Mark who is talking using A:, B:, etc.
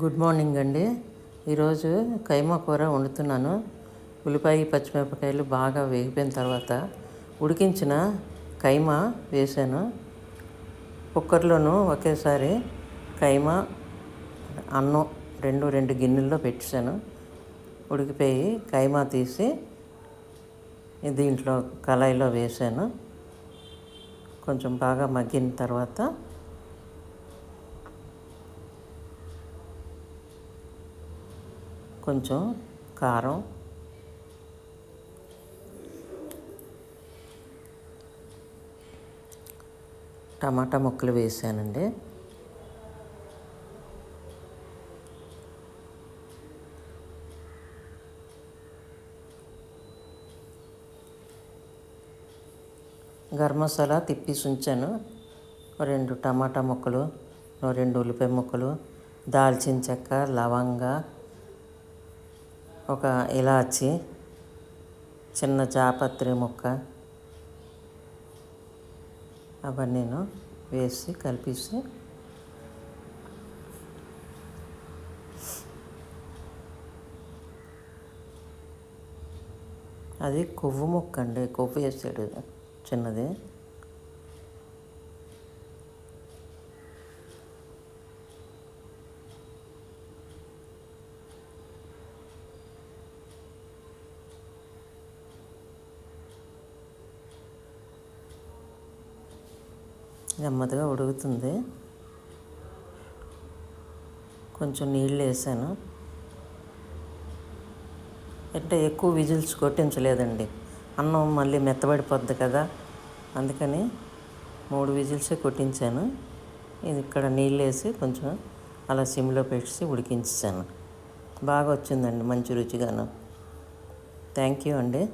A: Good morning అండి. ఈరోజు కైమా కూర వండుతున్నాను. ఉల్లిపాయ పచ్చిమిరపకాయలు బాగా వేగిపోయిన తర్వాత ఉడికించిన కైమా వేసాను కుక్కర్లోనూ ఒకేసారి కైమా అన్నం రెండు రెండు గిన్నెల్లో పెట్టాను ఉడికిపోయి కైమా తీసి దీంట్లో కళాయిలో వేసాను కొంచెం బాగా మగ్గిన తర్వాత కొంచెం కారం. టమాటా ముక్కలు వేసానండి. గరం మసాలా తిప్పేసి ఉంచాను. రెండు టమాటా ముక్కలు రెండు ఉల్లిపాయ ముక్కలు దాల్చిన చెక్క లవంగా ఒక ఇలాచి చిన్న జాపత్రి ముక్క అవన్నీ వేసి కలిపేసి అది కొవ్వు ముక్క అండి కొవ్వు వేసాడు చిన్నది. నెమ్మదిగా ఉడుకుతుంది. కొంచెం నీళ్ళు వేసాను. అంటే ఎక్కువ విజిల్స్ కొట్టించలేదండి. అన్నం మళ్ళీ మెత్తబడిపోద్ది కదా. అందుకని మూడు విజిల్సే కొట్టించాను. ఇది ఇక్కడ నీళ్ళు వేసి కొంచెం అలా సిమ్లో పెట్టి ఉడికించాను. బాగా వచ్చిందండి మంచి రుచిగాను. థ్యాంక్ యూ అండి.